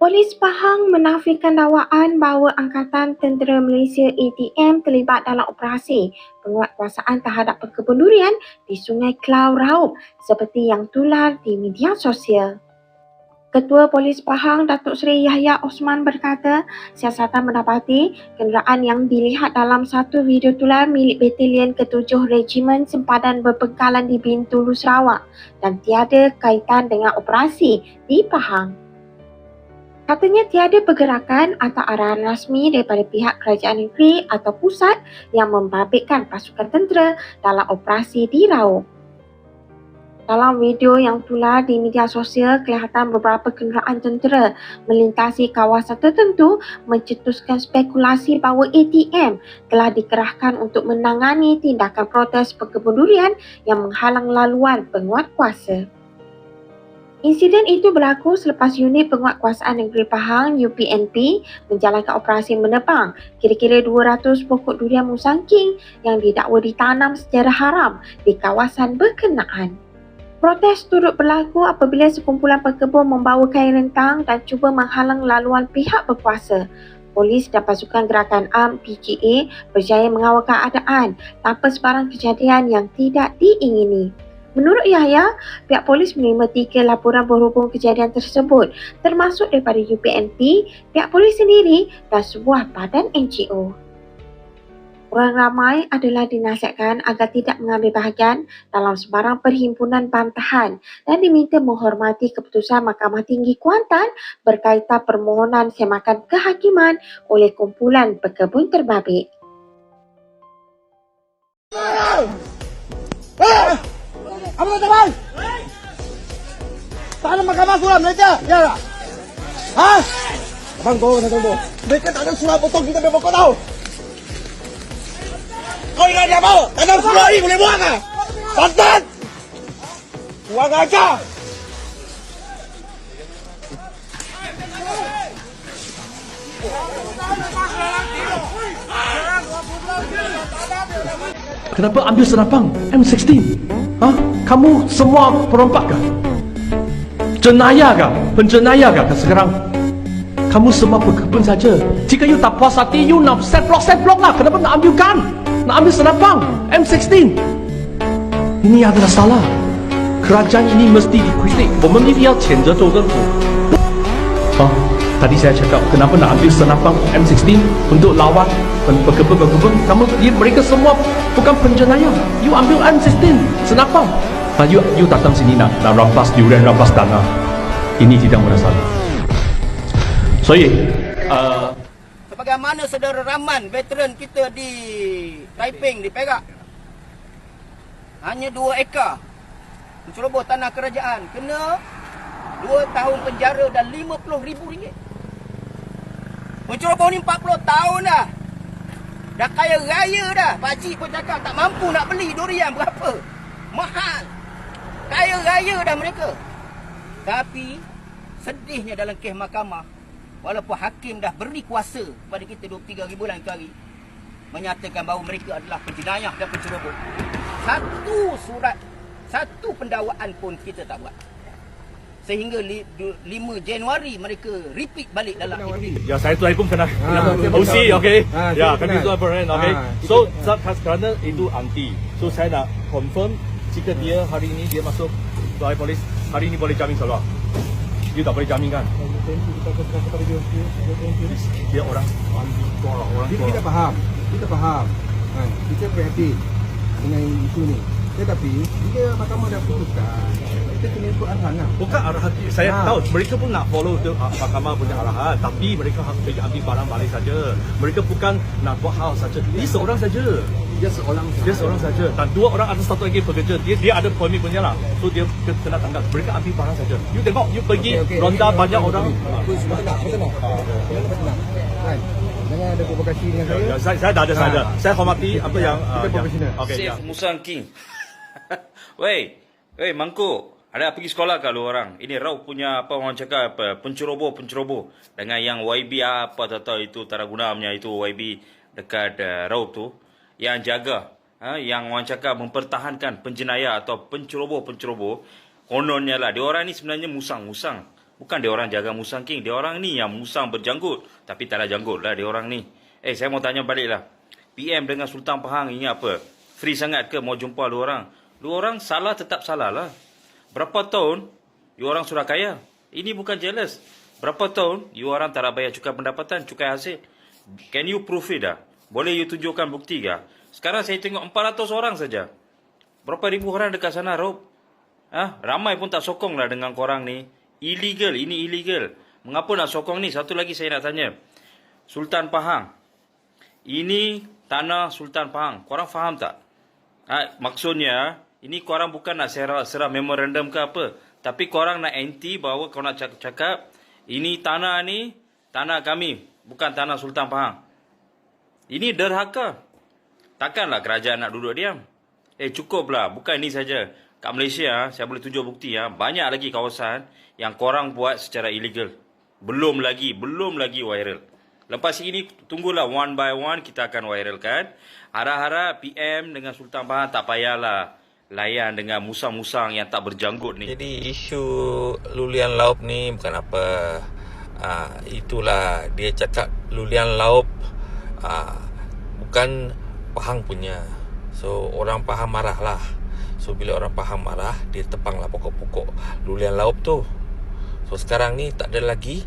Polis Pahang menafikan dakwaan bahawa Angkatan Tentera Malaysia ATM terlibat dalam operasi penguatkuasaan terhadap perkebun durian di Sungai Klau Raup seperti yang tular di media sosial. Ketua Polis Pahang Datuk Seri Yahya Osman berkata, siasatan mendapati kenderaan yang dilihat dalam satu video tular milik Batalion ke-7 Regimen Sempadan Berbekalan di Bintulu Sarawak dan tiada kaitan dengan operasi di Pahang. Katanya tiada pergerakan atau arahan rasmi daripada pihak kerajaan negeri atau pusat yang membabitkan pasukan tentera dalam operasi di Raub. Dalam video yang tular di media sosial, kelihatan beberapa kenderaan tentera melintasi kawasan tertentu mencetuskan spekulasi bahawa ATM telah dikerahkan untuk menangani tindakan protes pekebun durian yang menghalang laluan penguat kuasa. Insiden itu berlaku selepas unit penguatkuasaan negeri Pahang UPNP menjalankan operasi menebang kira-kira 200 pokok durian musang king yang didakwa ditanam secara haram di kawasan berkenaan. Protes turut berlaku apabila sekumpulan pekebun membawa kain rentang dan cuba menghalang laluan pihak berkuasa. Polis dan pasukan gerakan AM PGA berjaya mengawal keadaan tanpa sebarang kejadian yang tidak diingini. Menurut Yahya, pihak polis menerima tiga laporan berhubung kejadian tersebut termasuk daripada UPNP, pihak polis sendiri dan sebuah badan NGO. Orang ramai adalah dinasihatkan agar tidak mengambil bahagian dalam sebarang perhimpunan bantahan dan diminta menghormati keputusan Mahkamah Tinggi Kuantan berkaitan permohonan semakan kehakiman oleh kumpulan pekebun terbabit. Eh! Apa kata bang? Tak ada mahkamah surat Malaysia, ya tak? Ha? Abang kau kena tunggu. Mereka tak ada surat potong kita punya pokok tau. Kau ingat dia apa? Tak ada surat ni boleh buang ah? Santan! Buang aja! Kenapa ambil senapang M16? Ha? Kamu semua perompak kah? Jenayah kah? Penjenayah kah sekarang? Kamu semua pekebun saja. Jika you tak puas hati, you nak set block, set block lah. Kenapa nak ambil gun? Nak ambil senapang M16? Ini adalah salah. Kerajaan ini mesti dikritik. 我们一定要谴责州政府。Oh, tadi saya cakap kenapa nak ambil senapang M16 untuk lawan pekebun-pekebun. Kamu, dia, mereka semua bukan penjenayah. You ambil M16 senapang. But you, you datang sini nak, nak rampas durian, rampas tanah. Ini tidak merasal. So, yeah. Uh, Sebagaimana saudara Rahman, veteran kita di Taiping, di Perak. Hanya dua ekar. Menceroboh tanah kerajaan. Kena dua tahun penjara dan lima puluh ribu ringgit. Menceroboh ni empat puluh tahun dah. Dah kaya raya dah. Pakcik pun cakap tak mampu nak beli durian berapa. Mahal. Kaya raya dah mereka. Tapi sedihnya dalam kes mahkamah walaupun hakim dah beri kuasa kepada kita 23 hari bulan ke hari menyatakan bahawa mereka adalah penjenayah dan penceroboh. Satu surat, satu pendakwaan pun kita tak buat. Sehingga li, du, 5 Januari mereka repeat balik dalam ini. Ya, saya tuai pun kena Ah, kena okey, OC, betul. okey. Ah, Ya, kami tu apa kan, okey. Ah, So, kerana itu anti. So, saya nak confirm jika dia hari ini dia masuk tuai polis, hari ini boleh jamin keluar. Dia tak boleh jamin kan? Dia orang anti orang orang Kita, kita faham, kita faham. Ha, kita prihatin dengan isu ni. Tetapi jika mahkamah dah putuskan, kita kena ikut arahan lah. Bukan arahan saya Ah. tahu mereka pun nak follow tu ah, mahkamah punya arahan tapi mereka harus pergi ambil barang balik saja. Mereka bukan nak buat hal saja. Dia seorang saja. Dia seorang Dia seorang saja dan dua orang ada satu lagi pekerja. Dia dia ada permit punya lah. So dia ke- kena tangkap. Mereka ambil barang saja. You tengok you pergi Okey, okey. ronda Okey, banyak okey, orang. Betul, betul, betul. Betul. Kan? Jangan ada provokasi dengan saya. Ya, saya saya dah ada saja. Ah. Saya hormati apa yang Kita yang- profesional. Okey. ya. Safe Musang King. Wei, wei mangkuk. Ada pergi sekolah ke lu orang? Ini Rau punya apa orang cakap apa penceroboh penceroboh dengan yang YB apa tak tahu itu Taraguna punya itu YB dekat uh, Rau tu yang jaga ha, yang orang cakap mempertahankan penjenayah atau penceroboh penceroboh kononnya lah dia orang ni sebenarnya musang musang Bukan dia orang jaga musang king. Dia orang ni yang musang berjanggut. Tapi tak ada janggut lah dia orang ni. Eh, saya mau tanya balik lah. PM dengan Sultan Pahang ini apa? Free sangat ke mau jumpa dua orang? Dua orang salah tetap salah lah. Berapa tahun, you orang sudah kaya. Ini bukan jealous. Berapa tahun, you orang tak bayar cukai pendapatan, cukai hasil. Can you prove it dah? Boleh you tunjukkan bukti ke? Sekarang saya tengok 400 orang saja. Berapa ribu orang dekat sana, Rob? Ah, ramai pun tak sokong lah dengan korang ni. Illegal, ini illegal. Mengapa nak sokong ni? Satu lagi saya nak tanya. Sultan Pahang. Ini tanah Sultan Pahang. Korang faham tak? Ha, maksudnya, ini korang bukan nak serah, serah memorandum ke apa. Tapi korang nak anti bahawa korang nak cakap, cakap ini tanah ni, tanah kami. Bukan tanah Sultan Pahang. Ini derhaka. Takkanlah kerajaan nak duduk diam. Eh cukuplah, bukan ini saja. Kat Malaysia, saya boleh tunjuk bukti ya. Banyak lagi kawasan yang korang buat secara illegal. Belum lagi, belum lagi viral. Lepas ini tunggulah one by one kita akan viralkan. Harap-harap PM dengan Sultan Pahang tak payahlah layan dengan musang-musang yang tak berjanggut ni. Jadi isu lulian laup ni bukan apa. Uh, itulah dia cakap lulian laup uh, bukan Pahang punya. So orang Pahang marah lah. So bila orang Pahang marah dia tepanglah pokok-pokok lulian laup tu. So sekarang ni tak ada lagi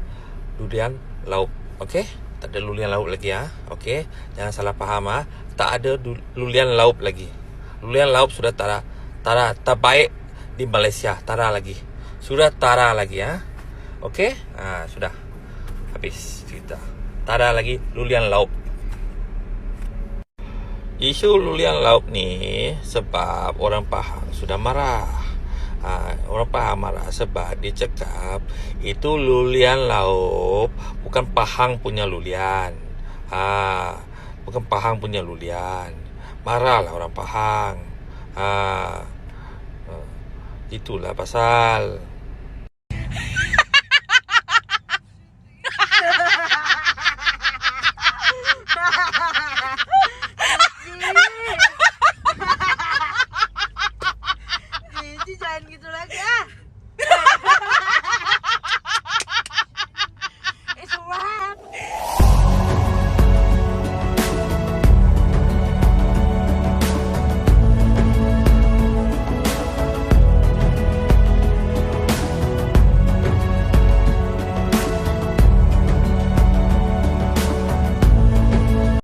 lulian laup. Okay? Tak ada lulian laup lagi ah. Ha? Okay? Jangan salah faham ah. Ha? Tak ada lulian laup lagi. Lulian laup sudah tak ada, tak ada, tak baik di Malaysia. Tak ada lagi. Sudah tak ada lagi ah. Ha? Okay? Ah, sudah. Habis cerita. Tak ada lagi lulian laup. Isu lulian laup ni sebab orang Pahang sudah marah. Ha, orang Pahang marah sebab dia cakap itu lulian laup bukan Pahang punya lulian. Ha, bukan Pahang punya lulian. Marahlah orang Pahang. Ha, itulah pasal